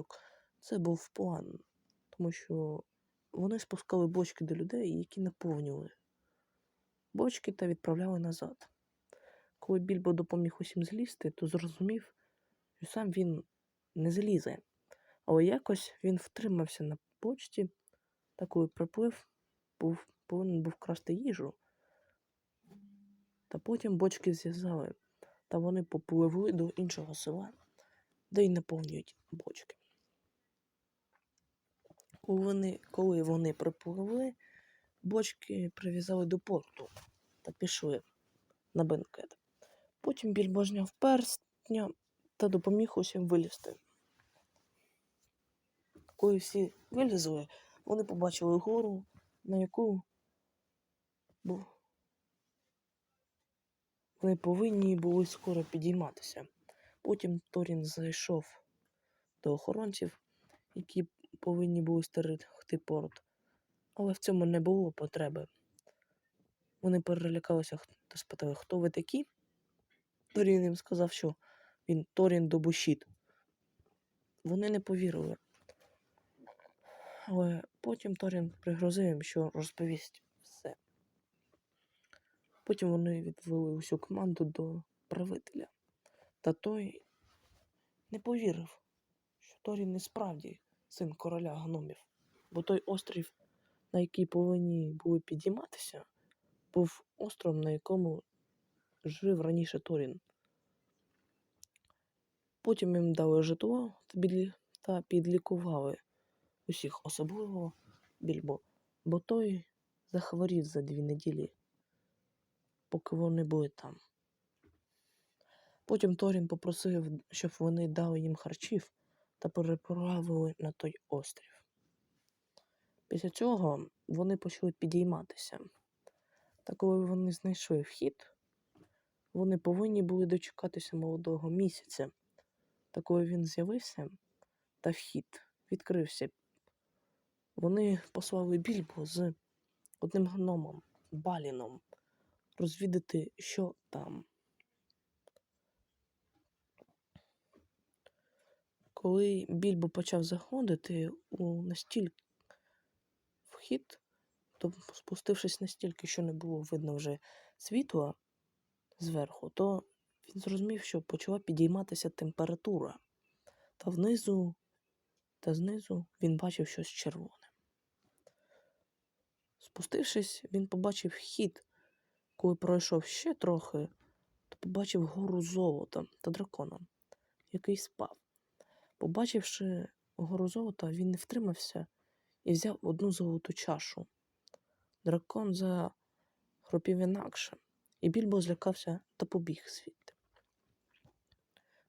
бочок. Це був план, тому що вони спускали бочки до людей, які наповнювали бочки та відправляли назад. Коли Більбо допоміг усім злізти, то зрозумів, що сам він не злізе. Але якось він втримався на почті, та коли приплив, був, повинен був красти їжу. Та потім бочки зв'язали, та вони попливли до іншого села, де й наповнюють бочки. Вони, коли вони припливли, бочки прив'язали до порту та пішли на бенкет. Потім Більбо зняв перстня та допоміг усім вилізти. Коли всі вилізли, вони побачили гору, на яку бу- вони повинні були скоро підійматися. Потім Торін зайшов до охоронців, які повинні були стерегти порт. Але в цьому не було потреби. Вони перелякалися та спитали, хто ви такі? Торін їм сказав, що він Торін Добушіт. Вони не повірили. Але потім Торін пригрозив їм, що розповість все. Потім вони відвели усю команду до правителя. Та той не повірив, що Торін не справді син короля гномів, бо той острів, на який повинні були підійматися, був островом, на якому жив раніше Торін. Потім їм дали житло та, підлікували усіх, особливо Більбо, бо той захворів за дві неділі, поки вони були там. Потім Торін попросив, щоб вони дали їм харчів та переправили на той острів. Після цього вони почали підійматися. Та коли вони знайшли вхід, вони повинні були дочекатися молодого місяця. Та коли він з'явився, та вхід відкрився, вони послали більбо з одним гномом, Баліном, розвідати, що там. Коли Більбо почав заходити у настільки вхід, то спустившись настільки, що не було видно вже світла зверху, то він зрозумів, що почала підійматися температура. Та внизу та знизу він бачив щось червоне. Спустившись, він побачив хід. Коли пройшов ще трохи, то побачив гору золота та дракона, який спав. Побачивши гору золота, він не втримався і взяв одну золоту чашу. Дракон захропів інакше, і Більбо злякався та побіг звідти.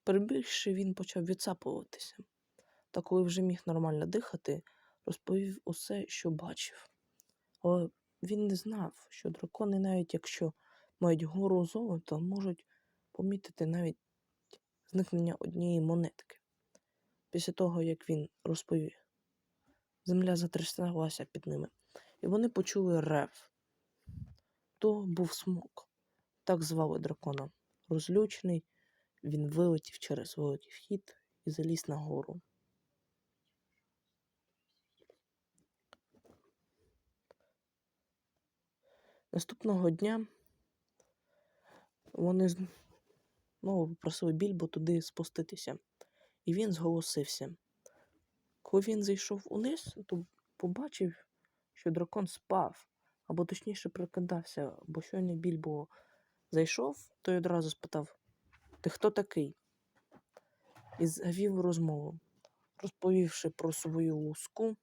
Перебігши, він почав відсапуватися, та коли вже міг нормально дихати, розповів усе, що бачив. Але він не знав, що дракони, навіть якщо мають гору золота, можуть помітити навіть зникнення однієї монетки. Після того, як він розповів, земля затряслася під ними, і вони почули рев. То був смок. Так звали дракона. Розлючений, він вилетів через великий вхід і заліз на гору. Наступного дня вони знову попросили Більбо туди спуститися, і він зголосився. Коли він зайшов униз, то побачив, що дракон спав, або точніше прикидався, бо щойно Більбо зайшов, той одразу спитав: Ти хто такий? І завів розмову, розповівши про свою луску.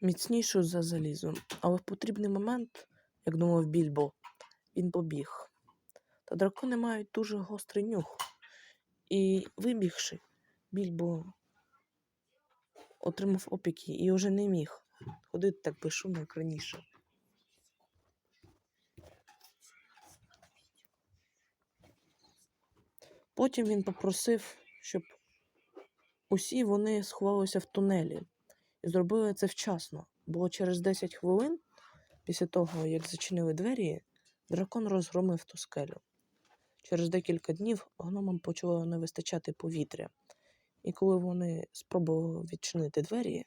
Міцнішу за залізо, але в потрібний момент, як думав Більбо, він побіг. Та дракони мають дуже гострий нюх. І вибігши, Більбо отримав опіки і вже не міг ходити так безшумно, як раніше. Потім він попросив, щоб усі вони сховалися в тунелі і зробили це вчасно, бо через 10 хвилин, після того, як зачинили двері, дракон розгромив ту скелю. Через декілька днів гномам почало не вистачати повітря, і коли вони спробували відчинити двері,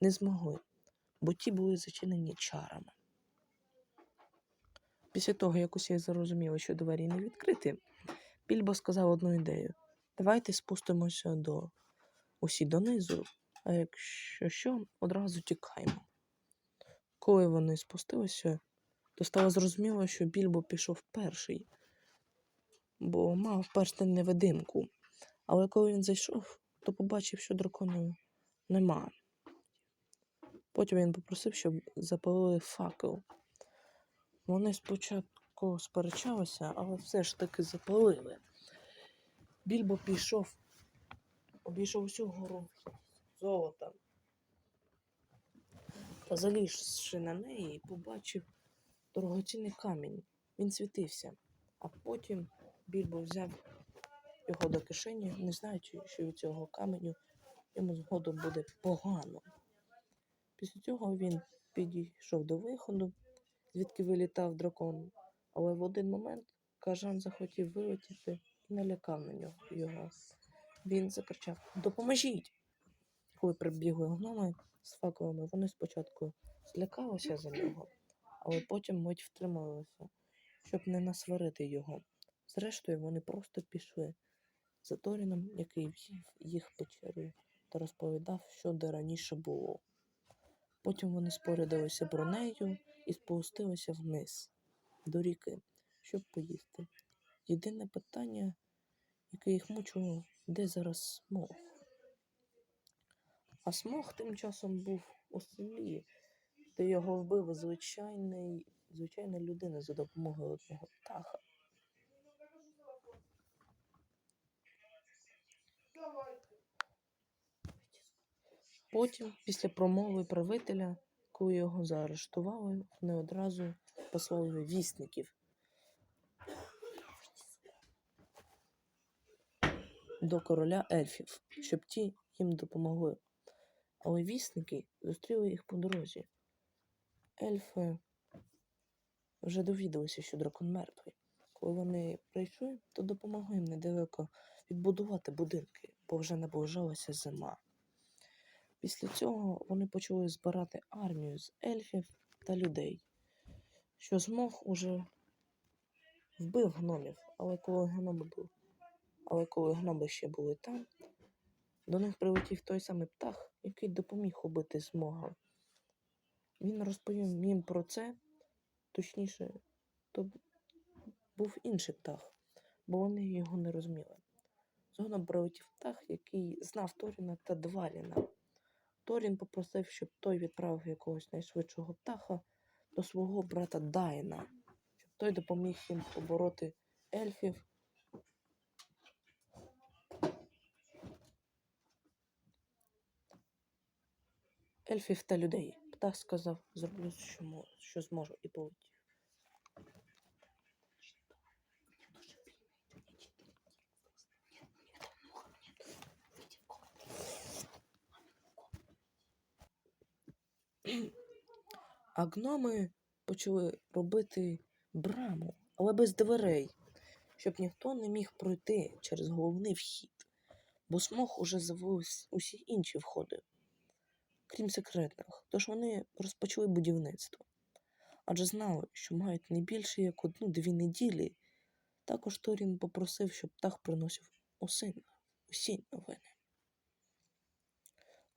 не змогли, бо ті були зачинені чарами. Після того, як усі зрозуміли, що двері не відкриті, Більбо сказав одну ідею: давайте спустимося до усі донизу, а якщо що, одразу тікаємо. Коли вони спустилися, то стало зрозуміло, що Більбо пішов перший, бо мав перстень невидимку. Але коли він зайшов, то побачив, що дракону нема. Потім він попросив, щоб запалили факел. Вони спочатку сперечалися, але все ж таки запалили. Більбо пішов, обійшов усю гору золота. Та залізши на неї, побачив дорогоцінний камінь. Він світився, а потім Більбо взяв його до кишені, не знаючи, що від цього каменю йому згодом буде погано. Після цього він підійшов до виходу, звідки вилітав дракон, але в один момент кажан захотів вилетіти і налякав на нього його. Він закричав Допоможіть! Коли прибігли гноми з факелами, вони спочатку злякалися за нього, але потім мить втрималися, щоб не насварити його. Зрештою, вони просто пішли за Торіном, який вів їх печерою, та розповідав, що де раніше було. Потім вони спорядилися бронею і спустилися вниз до ріки, щоб поїсти. Єдине питання, яке їх мучило, де зараз смог. А смог тим часом був у селі, де його вбив звичайний, звичайна людина за допомогою одного птаха. Потім, після промови правителя, коли його заарештували, вони одразу послали вісників до короля ельфів, щоб ті їм допомогли. Але вісники зустріли їх по дорозі. Ельфи вже довідалися, що дракон мертвий. Коли вони прийшли, то допомогли їм недалеко відбудувати будинки, бо вже наближалася зима. Після цього вони почали збирати армію з ельфів та людей, що змог уже вбив гномів, але коли гноми були, але коли гноми ще були там, до них прилетів той самий птах, який допоміг убити змога. Він розповів їм про це, точніше, то був інший птах, бо вони його не розуміли. Згодом прилетів птах, який знав Торіна та Дваліна. Торін попросив, щоб той відправив якогось найшвидшого птаха до свого брата Дайна, щоб той допоміг їм побороти ельфів. Ельфів та людей. Птах сказав, зроблю, що зможу, і полетів. А гноми почали робити браму, але без дверей, щоб ніхто не міг пройти через головний вхід, бо смог уже завив усі інші входи, крім секретних, тож вони розпочали будівництво. Адже знали, що мають не більше як одну-дві неділі. Також Торін попросив, щоб птах приносив усі, усі новини.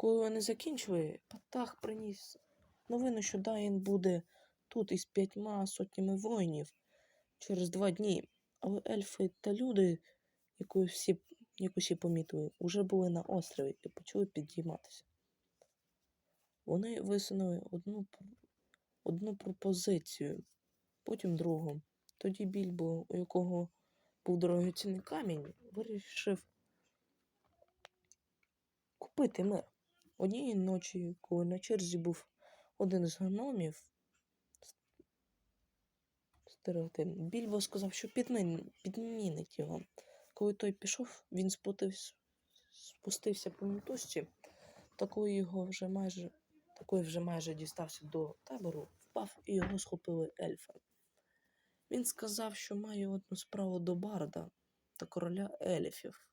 Коли вони закінчили, птах приніс новину, що Дайн буде тут із п'ятьма сотнями воїнів через два дні. Але ельфи та люди, яку всі, як усі помітили, уже були на острові і почали підійматися. Вони висунули одну, одну пропозицію, потім другу. Тоді Більбо, у якого був дорогоцінний камінь, вирішив купити мир. Однієї ночі, коли на черзі був один з гномів, стереотип, Більбо сказав, що підмін, підмінить його. Коли той пішов, він спустився, спустився по мотузці, та його вже майже, та коли вже майже дістався до табору, впав і його схопили ельфи. Він сказав, що має одну справу до барда та короля еліфів.